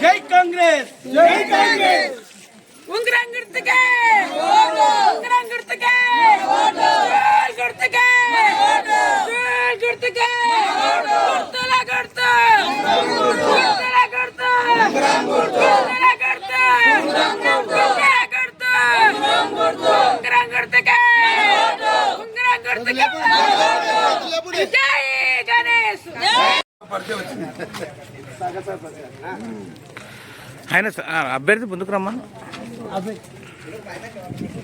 ¡Jay Congress! Congress! ¡Un gran gurtaque! ¡Un gran ¡Un gran ¡Un ¡Un gran gurtaque! ¡Un gran ¡Un gran gurtaque! ¡Un gran gurtaque! ¡Un gran gurtaque! ¡Un gran gurtaque! ¡Un gran gurtaque! ¡Un gran ఆయన అభ్యర్థి ముందుకు రమ్మా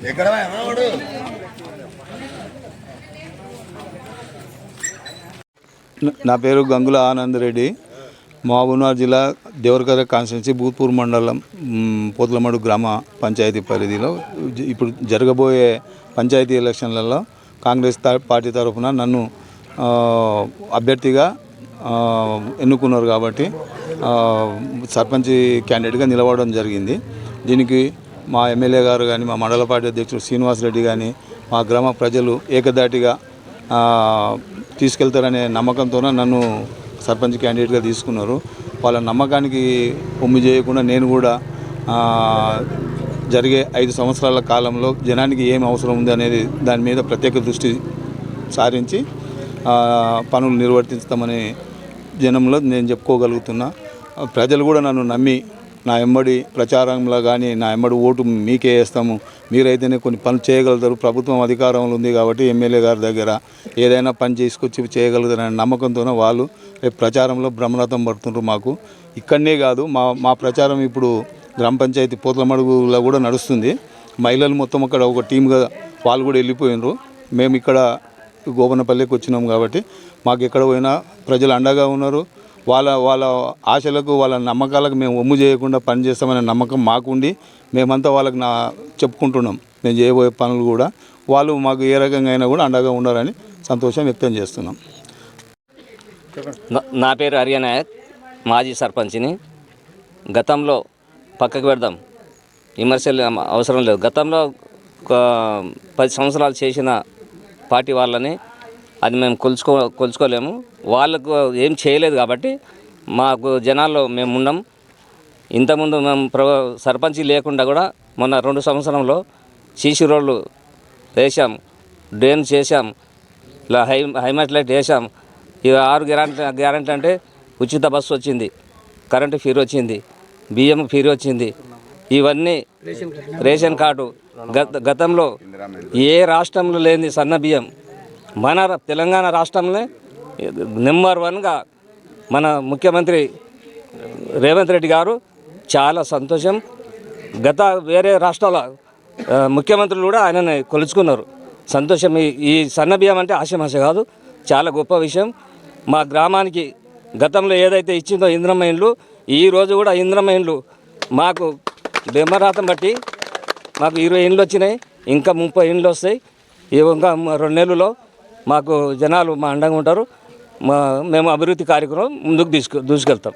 ఎక్కడ నా పేరు గంగుల ఆనంద్ రెడ్డి. మహబూబ్నగర్ జిల్లా దేవరకర constituency Bhoothpur మండలం పోతులమడు గ్రామ పంచాయతీ పరిధిలో. ఇప్పుడు జరగబోయే పంచాయతీ ఎలక్షన్లలో కాంగ్రెస్ తా- పార్టీ తరఫున నన్ను అభ్యర్థిగా ఎన్నుకున్నారు కాబట్టి సర్పంచ్ క్యాండిడేట్గా నిలవడం జరిగింది. దీనికి మా ఎమ్మెల్యే గారు కానీ మా మండల పార్టీ అధ్యక్షుడు శ్రీనివాస్ రెడ్డి కానీ మా గ్రామ ప్రజలు ఏకదాటిగా తీసుకెళ్తారనే నమ్మకంతో నన్ను సర్పంచ్ క్యాండిడేట్గా తీసుకున్నారు. వాళ్ళ నమ్మకానికి పొమ్ము చేయకుండా నేను కూడా జరిగే ఐదు సంవత్సరాల కాలంలో జనానికి ఏం అవసరం ఉంది అనేది దాని మీద ప్రత్యేక దృష్టి సారించి పనులు నిర్వర్తిస్తామని జనంలో నేను చెప్పుకోగలుగుతున్నా ప్రజలు కూడా నన్ను నమ్మి నా ఎమ్మడి ప్రచారంలో కానీ నా ఎమ్మడి ఓటు మీకే వేస్తాము. మీరైతేనే కొన్ని పనులు చేయగలుగుతారు. ప్రభుత్వం అధికారంలో ఉంది కాబట్టి ఎమ్మెల్యే గారి దగ్గర ఏదైనా పని చేసుకొచ్చి చేయగలుగుతారనే నమ్మకంతోనే వాళ్ళు రేపు ప్రచారంలో బ్రహ్మరథం పడుతుండ్రు మాకు. ఇక్కడనే కాదు మా మా ప్రచారం ఇప్పుడు గ్రామ పంచాయతీ పోతలమడుగులో కూడా నడుస్తుంది. మహిళలు మొత్తం అక్కడ ఒక టీమ్గా వాళ్ళు కూడా వెళ్ళిపోయినారు. మేము ఇక్కడ గోపనపల్లికి వచ్చినాం కాబట్టి మాకు ఎక్కడ పోయినా ప్రజలు అండగా ఉన్నారు. వాళ్ళ వాళ్ళ ఆశలకు వాళ్ళ నమ్మకాలకు మేము ఒమ్ము చేయకుండా పనిచేస్తామనే నమ్మకం మాకుండి మేమంతా వాళ్ళకి నా చెప్పుకుంటున్నాం. మేము చేయబోయే పనులు కూడా వాళ్ళు మాకు ఏ రకంగా అయినా కూడా అండగా ఉండాలని సంతోషం వ్యక్తం చేస్తున్నాం. నా- నా పేరు హరియనాయక్ మాజీ సర్పంచ్ని. గతంలో పక్కకు పెడదాం. విమర్శలు అవసరం లేదు. గతంలో ఒక పది సంవత్సరాలు చేసిన పార్టీ వాళ్ళని అది మేము కొలుచుకో కొలుచుకోలేము. వాళ్ళకు ఏం చేయలేదు కాబట్టి మాకు జనాల్లో మేము ఉన్నాం ఇంతకుముందు మేము ప్ర సర్పంచి లేకుండా కూడా మొన్న రెండు సంవత్సరంలో సీసీ రోడ్లు వేసాం డ్రైన్ చేసాం ఇలా హై హైమట్ లైట్ వేసాం ఇవి ఆరు గ్యారంటీ గ్యారంటీ అంటే ఉచిత బస్సు వచ్చింది. కరెంటు ఫీర్ వచ్చింది. బియ్యం ఫీర్ వచ్చింది. ఇవన్నీ రేషన్ కార్డు. గత గతంలో ఏ రాష్ట్రంలో లేని సన్న బియ్యం మన తెలంగాణ రాష్ట్రంలో నెంబర్ వన్గా మన ముఖ్యమంత్రి రేవంత్ రెడ్డి గారు చాలా సంతోషం. గత వేరే రాష్ట్రాల ముఖ్యమంత్రులు కూడా ఆయనని కొలుచుకున్నారు. సంతోషం. ఈ ఈ సన్న బియ్యం అంటే ఆశమాశ కాదు. చాలా గొప్ప విషయం. మా గ్రామానికి గతంలో ఏదైతే ఇచ్చిందో ఇంద్రమ్మ ఈరోజు ఈ రోజు కూడా ఇంద్రమ్మ మాకు బెమ్మరాతం బట్టి మాకు ఇరవై ఇండ్లు వచ్చినాయి. ఇంకా ముప్పై ఇండ్లు వస్తాయి. ఇంకా రెండు నెలల్లో మాకు జనాలు మా అండంగా ఉంటారు. మా మేము అభివృద్ధి కార్యక్రమం ముందుకు తీసుకు దూసుకెళ్తాం.